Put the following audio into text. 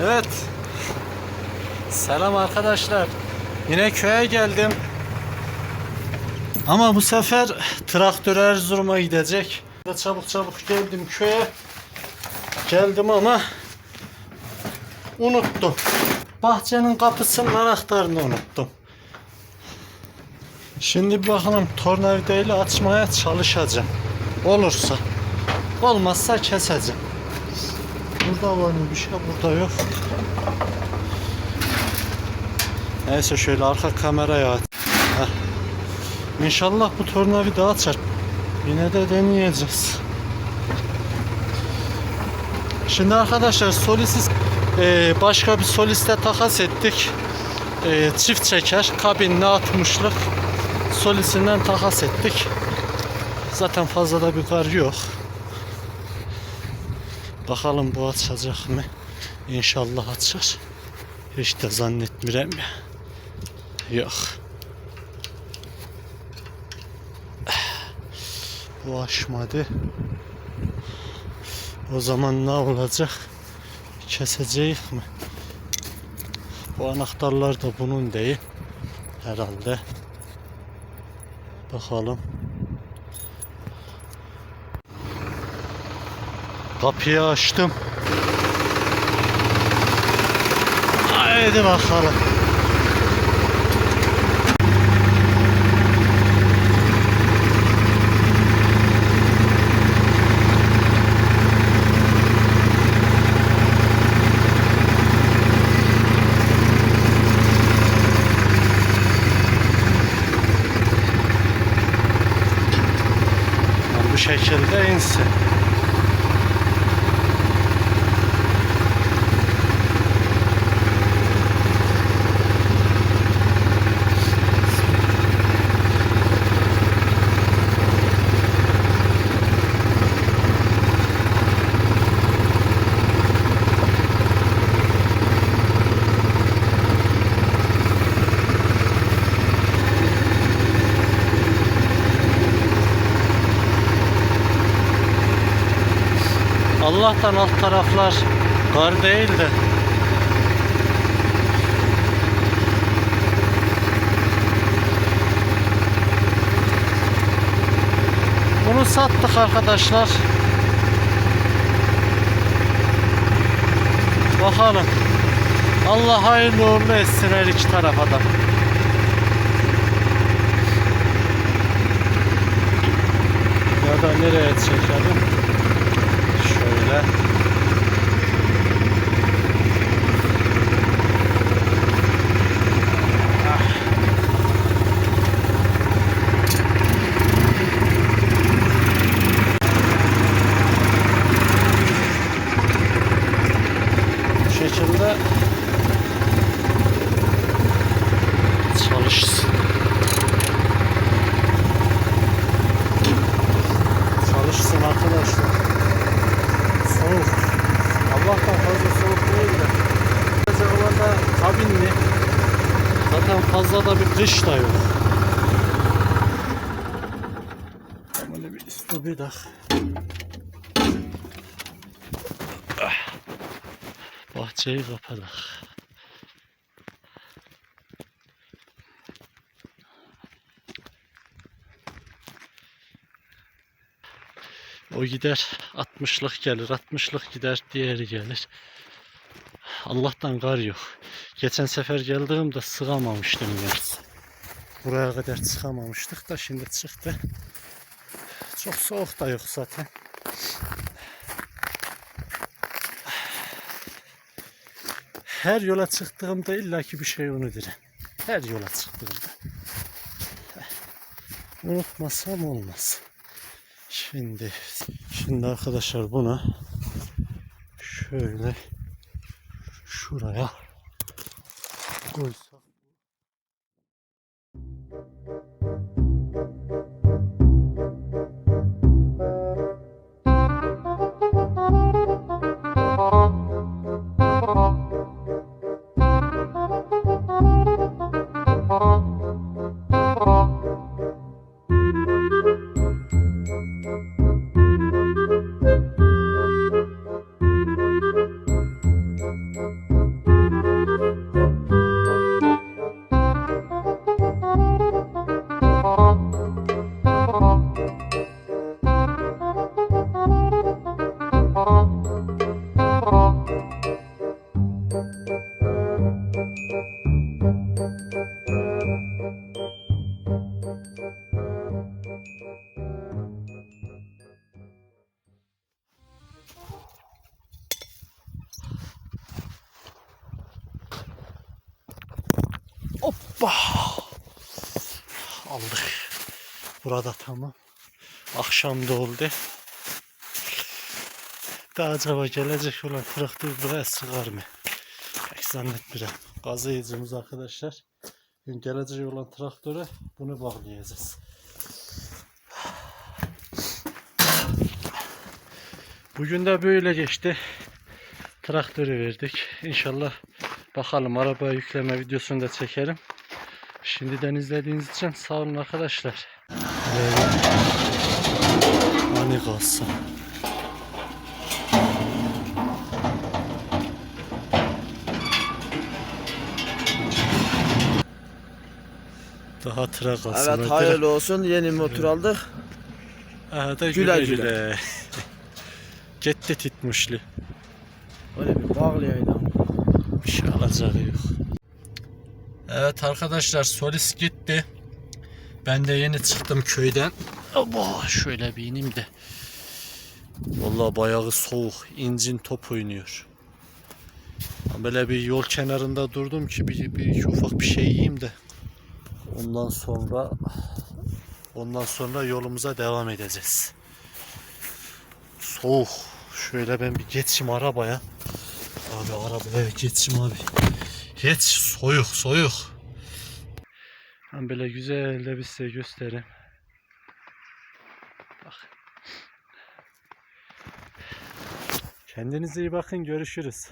Evet. Selam arkadaşlar. Yine köye geldim. Ama bu sefer traktör Erzurum'a gidecek. Çabuk çabuk geldim köye. Geldim ama unuttum. Bahçenin kapısının anahtarını unuttum. Şimdi bakalım tornavidayla açmaya çalışacağım. Olursa. Olmazsa keseceğim. Burada var mı bir şey? Burada yok. Neyse şöyle arka kameraya. Heh. İnşallah bu tornavida açar. Yine de deneyeceğiz. Şimdi arkadaşlar solisiz e, başka bir soliste takas ettik. E, çift çeker kabinli 60'lık solisinden takas ettik. Zaten fazla da bir kar yok. Bakalım bu açacak mı? İnşallah açar. Hiç de zannetmirem ya. Yok. Bu aşmadı. O zaman ne olacak? Keseceğiz mi? Bu anahtarlar da bunun değil. Herhalde. Bakalım. Kapıyı açtım. Haydi bakalım. Bu şekilde insin. Allah'tan alt taraflar kar değil de Bunu sattık arkadaşlar. Bakalım. Allah hayırlı uğurlu etsin her iki tarafa da. Ya da nereye çekelim? Şöyle. Bu şekilde. Çalışsın arkadaşlar. Soğuk. Allah'tan fazla soğuk değil de. Sadece olan da kabinli. Zaten fazla da bir kış da yok. Böyle bir üstü bir dakika. Bahçeyi kapadık. O gider 60'lık gelir, 60'lık gider, diğeri gelir. Allah'tan kar yok. Geçen sefer geldiğimde sığamamıştım ya. Buraya kadar çıkamamıştık da şimdi çıktı. Çok soğuk da yok zaten. Her yola çıktığımda illaki bir şey unuturum. Her yola çıktığımda. Unutmasam olmaz. Şimdi şimdi arkadaşlar buna şöyle 不然呀，Hoppa. Aldık. Burada tamam. Akşam da oldu. Da acaba gelecek olan traktör buraya sığar mı? Pek zannetmiyorum. Gazı arkadaşlar. Gün gelecek olan traktöre bunu bağlayacağız. Bugün de böyle geçti. Traktörü verdik. İnşallah bakalım araba yükleme videosunu da çekerim. Şimdiden izlediğiniz için sağ olun arkadaşlar. Böyle ani kalsın. Daha tıra kalsın. Evet hayırlı olsun. Yeni motor aldık. Aha da Güle güle güle. Gitti titmişli. Öyle bir bağlayaydı. Bir şey alacağı yok. Evet arkadaşlar Solis gitti. Ben de yeni çıktım köyden. Allah şöyle bir ineyim de. Vallahi bayağı soğuk. İncin top oynuyor. Böyle bir yol kenarında durdum ki bir, bir ufak bir şey yiyeyim de. Ondan sonra ondan sonra yolumuza devam edeceğiz. Soğuk. Şöyle ben bir geçeyim arabaya. Abi arabaya geçeyim abi. Hiç soyuk soyuk. Ben böyle güzel de bir size göstereyim. Bak. Kendinize iyi bakın görüşürüz.